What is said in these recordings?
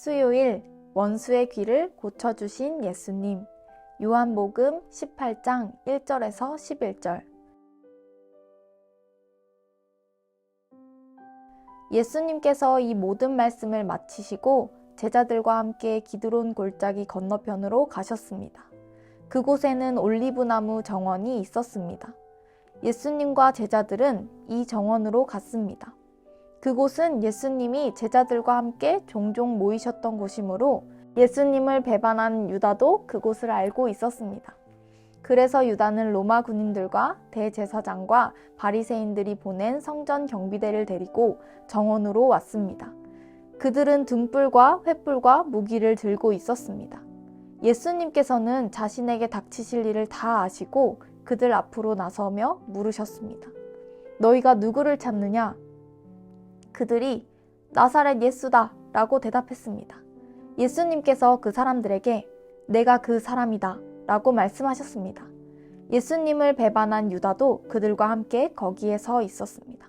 수요일 원수의 귀를 고쳐주신 예수님. 요한복음 18장 1절에서 11절. 예수님께서 이 모든 말씀을 마치시고 제자들과 함께 기드론 골짜기 건너편으로 가셨습니다. 그곳에는 올리브나무 정원이 있었습니다. 예수님과 제자들은 이 정원으로 갔습니다. 그곳은 예수님이 제자들과 함께 종종 모이셨던 곳이므로 예수님을 배반한 유다도 그곳을 알고 있었습니다. 그래서 유다는 로마 군인들과 대제사장과 바리새인들이 보낸 성전 경비대를 데리고 정원으로 왔습니다. 그들은 등불과 횃불과 무기를 들고 있었습니다. 예수님께서는 자신에게 닥치실 일을 다 아시고 그들 앞으로 나서며 물으셨습니다. 너희가 누구를 찾느냐? 그들이 나사렛 예수다 라고 대답했습니다. 예수님께서 그 사람들에게 내가 그 사람이다 라고 말씀하셨습니다. 예수님을 배반한 유다도 그들과 함께 거기에 서 있었습니다.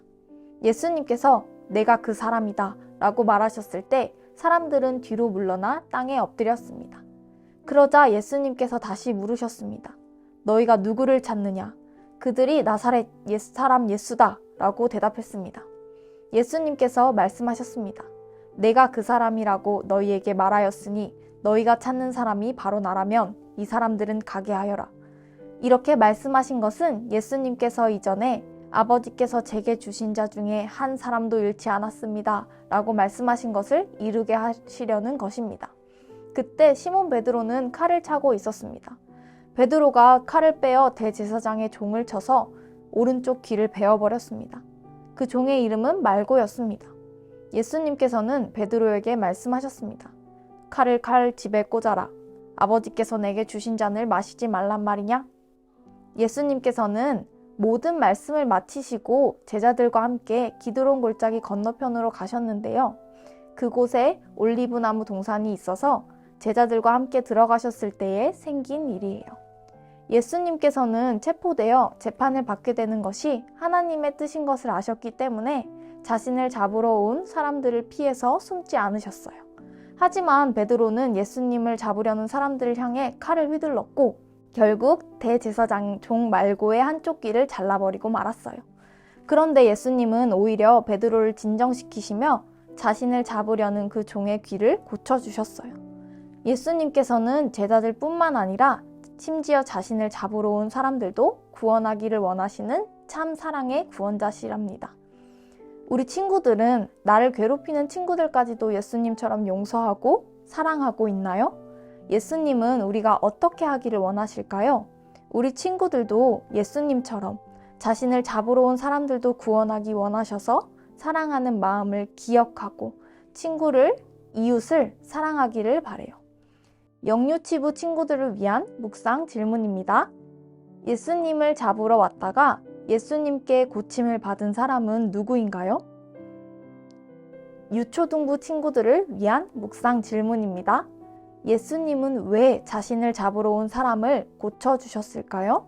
예수님께서 내가 그 사람이다 라고 말하셨을 때 사람들은 뒤로 물러나 땅에 엎드렸습니다. 그러자 예수님께서 다시 물으셨습니다. 너희가 누구를 찾느냐? 그들이 나사렛 예수, 사람 예수다 라고 대답했습니다. 예수님께서 말씀하셨습니다. 내가 그 사람이라고 너희에게 말하였으니 너희가 찾는 사람이 바로 나라면 이 사람들은 가게 하여라. 이렇게 말씀하신 것은 예수님께서 이전에 아버지께서 제게 주신 자 중에 한 사람도 잃지 않았습니다. 라고 말씀하신 것을 이루게 하시려는 것입니다. 그때 시몬 베드로는 칼을 차고 있었습니다. 베드로가 칼을 빼어 대제사장의 종을 쳐서 오른쪽 귀를 베어버렸습니다. 그 종의 이름은 말고였습니다. 예수님께서는 베드로에게 말씀하셨습니다. 칼을 칼 집에 꽂아라. 아버지께서 내게 주신 잔을 마시지 말란 말이냐? 예수님께서는 모든 말씀을 마치시고 제자들과 함께 기드론 골짜기 건너편으로 가셨는데요. 그곳에 올리브나무 동산이 있어서 제자들과 함께 들어가셨을 때에 생긴 일이에요. 예수님께서는 체포되어 재판을 받게 되는 것이 하나님의 뜻인 것을 아셨기 때문에 자신을 잡으러 온 사람들을 피해서 숨지 않으셨어요. 하지만 베드로는 예수님을 잡으려는 사람들을 향해 칼을 휘둘렀고 결국 대제사장 종 말고의 한쪽 귀를 잘라버리고 말았어요. 그런데 예수님은 오히려 베드로를 진정시키시며 자신을 잡으려는 그 종의 귀를 고쳐주셨어요. 예수님께서는 제자들 뿐만 아니라 심지어 자신을 잡으러 온 사람들도 구원하기를 원하시는 참 사랑의 구원자시랍니다. 우리 친구들은 나를 괴롭히는 친구들까지도 예수님처럼 용서하고 사랑하고 있나요? 예수님은 우리가 어떻게 하기를 원하실까요? 우리 친구들도 예수님처럼 자신을 잡으러 온 사람들도 구원하기 원하셔서 사랑하는 마음을 기억하고 친구를, 이웃을 사랑하기를 바래요. 영유치부 친구들을 위한 묵상 질문입니다. 예수님을 잡으러 왔다가 예수님께 고침을 받은 사람은 누구인가요? 유초등부 친구들을 위한 묵상 질문입니다. 예수님은 왜 자신을 잡으러 온 사람을 고쳐주셨을까요?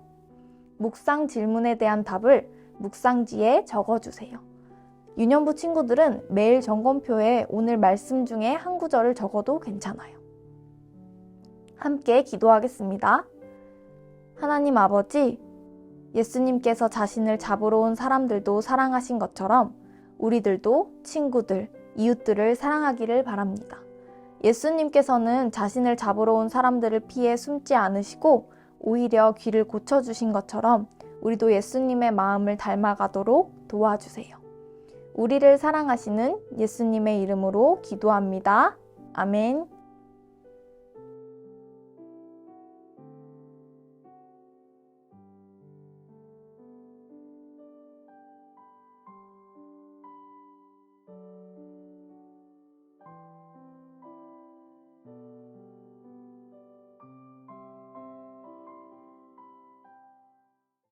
묵상 질문에 대한 답을 묵상지에 적어주세요. 유년부 친구들은 매일 점검표에 오늘 말씀 중에 한 구절을 적어도 괜찮아요. 함께 기도하겠습니다. 하나님 아버지, 예수님께서 자신을 잡으러 온 사람들도 사랑하신 것처럼 우리들도 친구들, 이웃들을 사랑하기를 바랍니다. 예수님께서는 자신을 잡으러 온 사람들을 피해 숨지 않으시고 오히려 귀를 고쳐주신 것처럼 우리도 예수님의 마음을 닮아가도록 도와주세요. 우리를 사랑하시는 예수님의 이름으로 기도합니다. 아멘.